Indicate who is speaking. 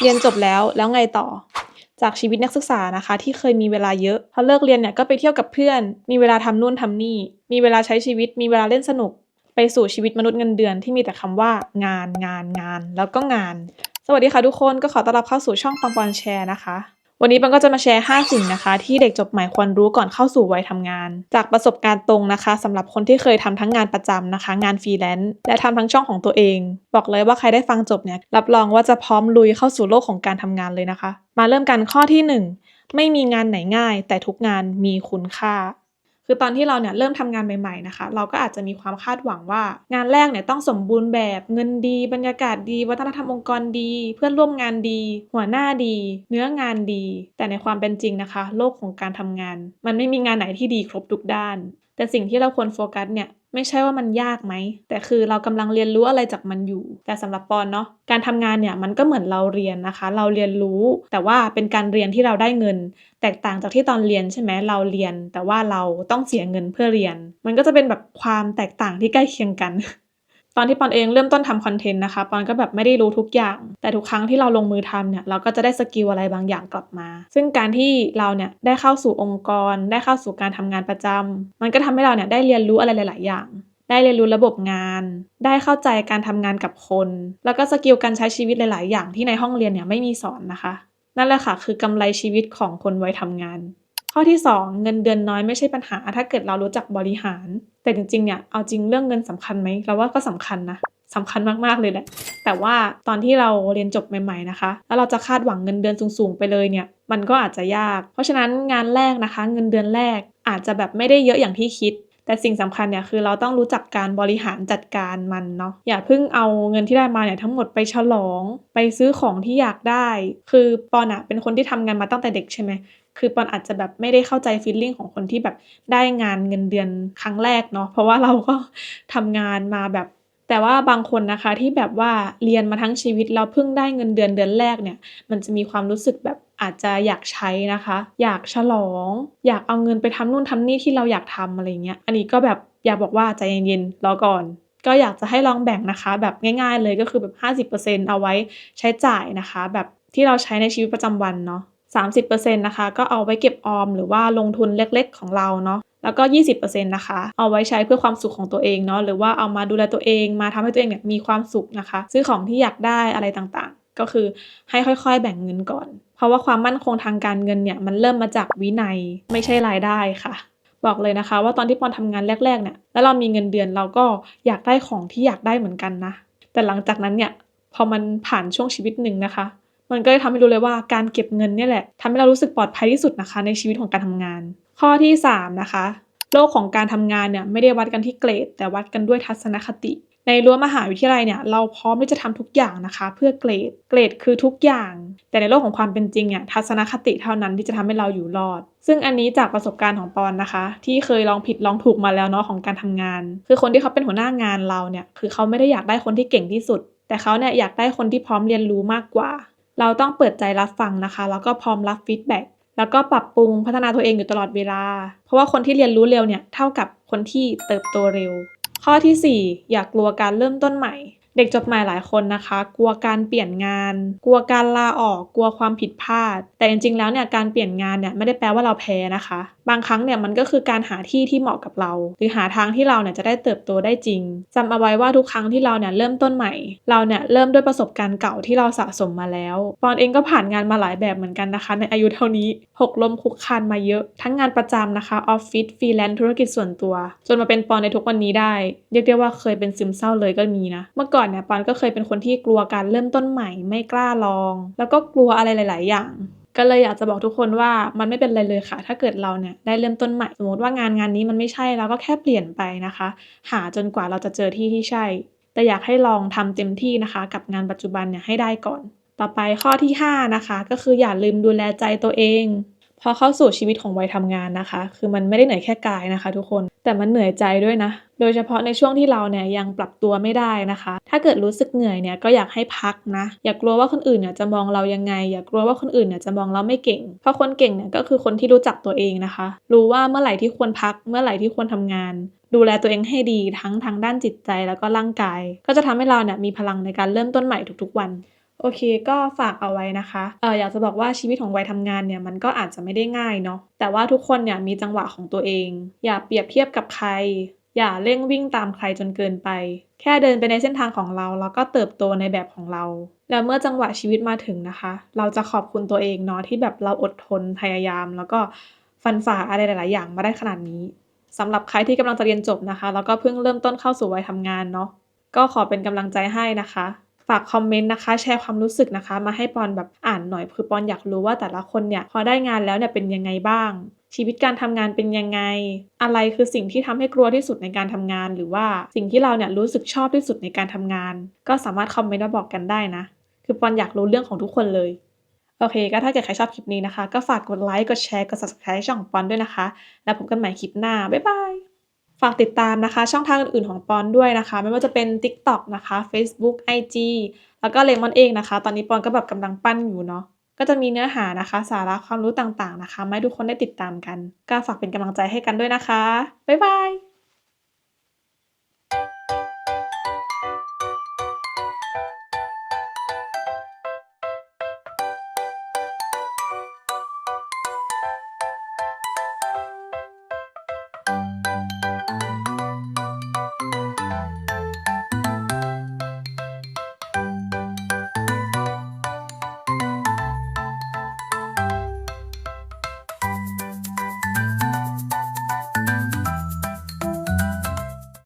Speaker 1: เรียนจบแล้วแล้วไงต่อ จากชีวิตนักศึกษานะคะ ที่เคยมีเวลาเยอะพอเลิกเรียนเนี่ยก็ไปเที่ยวกับเพื่อน มีเวลาทำนู่นทำนี่ มีเวลาใช้ชีวิต มีเวลาเล่นสนุก ไปสู่ชีวิตมนุษย์เงินเดือนที่มีแต่คำว่างานงานงานแล้วก็งาน สวัสดีค่ะทุกคนก็ขอต้อนรับเข้าสู่ช่องปังปอนแชร์นะคะ วันนี้ปังก็จะมาแชร์ 5 สิ่งนะคะ ที่เด็กจบใหม่ควรรู้ก่อนเข้าสู่วัยทำงาน จากประสบการณ์ตรงนะคะสำหรับคนที่เคยทำทั้งงานประจำนะคะ งานฟรีแลนซ์และทำทั้งช่องของตัวเอง บอกเลยว่าใครได้ฟังจบเนี่ยรับรองว่าจะพร้อมลุยเข้าสู่โลกของการทำงานเลยนะคะ มาเริ่มกันข้อที่ 1 ไม่มีงานไหนง่าย แต่ทุกงานมีคุณค่า คือตอนที่เราเนี่ยเริ่มทำงานใหม่ๆนะคะ เราก็อาจจะมีความคาดหวังว่า งานแรกเนี่ยต้องสมบูรณ์แบบเงินดี บรรยากาศดี วัฒนธรรมองค์กรดี เพื่อนร่วมงานดี หัวหน้าดี เนื้องานดี แต่ในความเป็นจริงนะคะ โลกของการทำงาน มันไม่มีงานไหนที่ดีครบทุกด้าน แต่สิ่งที่เราควรโฟกัสเนี่ย ไม่ใช่ว่ามันยากไหม แต่คือเรากำลังเรียนรู้อะไรจากมันอยู่ แต่สำหรับปอนเนาะการทำงานเนี่ยมันก็เหมือนเราเรียนนะคะ เราเรียนรู้ แต่ว่าเป็นการเรียนที่เราได้เงิน แตกต่างจากที่ตอนเรียนใช่ไหมเราเรียน แต่ว่าเราต้องเสียเงินเพื่อเรียน มันก็จะเป็นแบบความแตกต่างที่ใกล้เคียงกัน ตอนที่ปอนเองเริ่มต้นทำคอนเทนต์นะคะปอนก็แบบไม่ได้รู้ทุกอย่าง แต่ทุกครั้งที่เราลงมือทำเนี่ยเราก็จะได้สกิลอะไรบางอย่างกลับมา ซึ่งการที่เราเนี่ยได้เข้าสู่องค์กร ได้เข้าสู่การทำงานประจำมันก็ทำให้เราเนี่ยได้เรียนรู้อะไรหลาย ๆ อย่างได้เรียนรู้ระบบงาน ได้เข้าใจการทำงานกับคน แล้วก็สกิลการใช้ชีวิตหลาย ๆ อย่างที่ในห้องเรียนเนี่ยไม่มีสอนนะคะ นั่นแหละค่ะ คือกำไรชีวิตของคนวัยทำงาน ข้อที่ 2 เงินเดือนน้อยไม่ใช่ปัญหา ถ้าเกิดเรารู้จักบริหาร แต่จริงๆเนี่ยเอาจริงเรื่องเงินสำคัญไหมเราว่าก็สำคัญนะสำคัญมากๆเลยแหละ แต่ว่าตอนที่เราเรียนจบใหม่ๆนะคะ แล้วเราจะคาดหวังเงินเดือนสูงๆไปเลยเนี่ย มันก็อาจจะยาก เพราะฉะนั้นงานแรกนะคะ เงินเดือนแรกอาจจะแบบไม่ได้เยอะอย่างที่คิด แต่สิ่งสำคัญเนี่ยคือเราต้องรู้จักการบริหารจัดการมันเนาะ อย่าเพิ่งเอาเงินที่ได้มาเนี่ยทั้งหมดไปฉลอง ไปซื้อของที่อยากได้ คือปอนอะเป็นคนที่ทำงานมาตั้งแต่เด็กใช่ไหม คือปอนอาจจะแบบไม่ได้เข้าใจฟีลลิ่งของคนที่แบบได้งานเงินเดือนครั้งแรกเนาะเพราะว่าเราก็ทำงานมาแบบ แต่ว่าบางคนนะคะที่แบบว่าเรียนมาทั้งชีวิตแล้วเพิ่งได้เงินเดือนเดือนแรกเนี่ย มันจะมีความรู้สึกแบบอาจจะอยากใช้นะคะ อยากฉลอง อยากเอาเงินไปทำนู่นทำนี่ที่เราอยากทำอะไรเงี้ยอันนี้ก็แบบอยากบอกว่าใจเย็นๆรอก่อนก็อยากจะให้ลองแบ่งนะคะ แบบง่าย ๆ เลยก็คือแบบ 50%เอาไว้ใช้จ่ายนะคะ แบบที่เราใช้ในชีวิตประจำวันเนาะ 30%นะคะก็เอาไว้เก็บออมหรือว่าลงทุนเล็กๆของเราเนาะแล้วก็ 20%นะคะ เอาไว้ใช้เพื่อความสุขของตัวเองเนาะหรือว่าเอามาดูแลตัวเองมาทำให้ตัวเองเนี่ยมีความสุขนะคะ ซื้อของที่อยากได้อะไรต่างๆ ก็คือให้ค่อยๆ แบ่งเงินก่อน เพราะว่าความมั่นคงทางการเงินเนี่ยมันเริ่มมาจากวินัยไม่ใช่รายได้ค่ะบอกเลยนะคะว่าตอนที่ปอนทำงานแรกๆเนี่ยแล้วเรามีเงินเดือนเราก็อยากได้ของที่อยากได้เหมือนกันนะ แต่หลังจากนั้นเนี่ยพอมันผ่านช่วงชีวิตหนึ่งนะคะ มันก็เลยทำให้รู้เลยว่าการเก็บเงินเนี่ยแหละทำให้เรารู้สึกปลอดภัยที่สุดนะคะ ในชีวิตของการทำงาน ข้อที่ 3 นะคะ โลกของการทำงานเนี่ยไม่ได้วัดกันที่เกรด แต่วัดกันด้วยทัศนคติ ในรั้วมหาวิทยาลัยเนี่ยเราพร้อมที่จะทำทุกอย่างนะคะ เพื่อเกรด เกรดคือทุกอย่าง แต่ในโลกของความเป็นจริงเนี่ยทัศนคติเท่านั้นที่จะทำให้เราอยู่รอดซึ่งอันนี้จากประสบการณ์ของปอนนะคะ ที่เคยลองผิดลองถูกมาแล้วเนาะของการทำงาน คือคนที่เขาเป็นหัวหน้างานเราเนี่ยคือเขาไม่ได้อยากได้คนที่เก่งที่สุด แต่เขาเนี่ยอยากได้คนที่พร้อมเรียนรู้มากกว่า เราต้องเปิดใจรับฟังนะคะ แล้วก็พร้อมรับฟีดแบ็กแล้วก็ปรับปรุงพัฒนาตัวเองอยู่ตลอดเวลา เพราะว่าคนที่เรียนรู้เร็วเนี่ยเท่ากับคนที่เติบโตเร็ว ข้อที่ 4 อย่ากกลัวการเริ่มต้นใหม่ เด็กจบใหม่หลายคนนะคะ กลัวการเปลี่ยนงาน กลัวการลาออก กลัวความผิดพลาด แต่จริงๆแล้วเนี่ยการเปลี่ยนงานเนี่ยไม่ได้แปลว่าเราแพ้นะคะ บางครั้งเนี่ยมันก็คือการหาที่ที่เหมาะกับเรา หรือหาทางที่เราเนี่ยจะได้เติบโตได้จริงจำเอาไว้ว่าทุกครั้งที่เราเนี่ยเริ่มต้นใหม่ เราเนี่ยเริ่มด้วยประสบการณ์เก่าที่เราสะสมมาแล้วปอนเองก็ผ่านงานมาหลายแบบเหมือนกันนะคะ ในอายุเท่านี้หกล้มคุกคานมาเยอะ ทั้งงานประจำนะคะออฟฟิศฟรีแลนซ์ธุรกิจส่วนตัว จนมาเป็นปอนในทุกวันนี้ได้ เรียกได้ว่าเคยเป็นซึมเศร้าเลยก็มีนะ เมื่อก่อนเนี่ยปอนก็เคยเป็นคนที่กลัวการเริ่มต้นใหม่ไม่กล้าลอง แล้วก็กลัวอะไรหลาย ๆ อย่าง ก็เลยอยากจะบอกทุกคนว่ามันไม่เป็นไรเลยค่ะ ถ้าเกิดเราเนี่ยได้เริ่มต้นใหม่สมมติว่างานงานนี้มันไม่ใช่เราก็แค่เปลี่ยนไปนะคะ หาจนกว่าเราจะเจอที่ที่ใช่ แต่อยากให้ลองทำเต็มที่นะคะ กับงานปัจจุบันเนี่ยให้ได้ก่อน ต่อไปข้อที่ 5 นะคะ ก็คืออย่าลืมดูแลใจตัวเอง พอเข้าสู่ชีวิตของวัยทำงานนะคะ คือมันไม่ได้เหนื่อยแค่กายนะคะ ทุกคน แต่มันเหนื่อยใจด้วยนะ โดยเฉพาะในช่วงที่เราเนี่ยยังปรับตัวไม่ได้นะคะ ถ้าเกิดรู้สึกเหนื่อยเนี่ยก็อยากให้พักนะ อย่ากลัวว่าคนอื่นเนี่ยจะมองเรายังไง อย่ากลัวว่าคนอื่นเนี่ยจะมองเราไม่เก่ง เพราะคนเก่งเนี่ยก็คือคนที่รู้จักตัวเองนะคะ รู้ว่าเมื่อไหร่ที่ควรพัก เมื่อไหร่ที่ควรทำงาน ดูแลตัวเองให้ดีทั้งทางด้านจิตใจแล้วก็ร่างกาย ก็จะทำให้เราเนี่ยมีพลังในการเริ่มต้นใหม่ทุกๆวัน โอเค ก็ฝากเอาไว้นะคะ เอ่ออยากจะบอกว่าชีวิตของวัยทำงานเนี่ย มันก็อาจจะไม่ได้ง่ายเนาะ แต่ว่าทุกคนเนี่ยมีจังหวะของตัวเอง อย่าเปรียบเทียบกับใคร อย่าเร่งวิ่งตามใครจนเกินไป แค่เดินไปในเส้นทางของเรา แล้วก็เติบโตในแบบของเรา แล้วเมื่อจังหวะชีวิตมาถึงนะคะ เราจะขอบคุณตัวเองเนาะที่แบบเราอดทนพยายาม แล้วก็ฟันฝ่าอะไรหลาย ๆ อย่างมาได้ขนาดนี้สำหรับใครที่กำลังจะเรียนจบนะคะ แล้วก็เพิ่งเริ่มต้นเข้าสู่วัยทำงานเนาะ ก็ขอเป็นกำลังใจให้นะคะ ฝากคอมเมนต์นะคะ แชร์ความรู้สึกนะคะ มาให้ปอนแบบอ่านหน่อยคือปอนอยากรู้ว่าแต่ละคนเนี่ยพอได้งานแล้วเนี่ยเป็นยังไงบ้าง ชีวิตการทำงานเป็นยังไง อะไรคือสิ่งที่ทำให้กลัวที่สุดในการทำงาน หรือว่าสิ่งที่เราเนี่ยรู้สึกชอบที่สุดในการทำงาน ก็สามารถคอมเมนต์มาบอกกันได้นะ คือปอนอยากรู้เรื่องของทุกคนเลยโอเค ก็ถ้าเกิดใครชอบคลิปนี้นะคะ ก็ฝากกดไลค์ กดแชร์ กด Subscribe ช่องปอนด้วยนะคะ แล้วพบกันใหม่คลิปหน้า บ๊ายบาย ฝากติดตามนะคะ ช่องทางอื่นๆของปอนด้วยนะคะ ไม่ว่าจะเป็น TikTok นะคะ Facebook IG แล้วก็เลมอนเองนะคะ ตอนนี้ปอนก็แบบกำลังปั้นอยู่เนาะก็จะมีเนื้อหานะคะ สาระความรู้ต่างๆนะคะมาให้ทุกคนได้ติดตามกัน ก็ฝากเป็นกำลังใจให้กันด้วยนะคะ บ๊ายบาย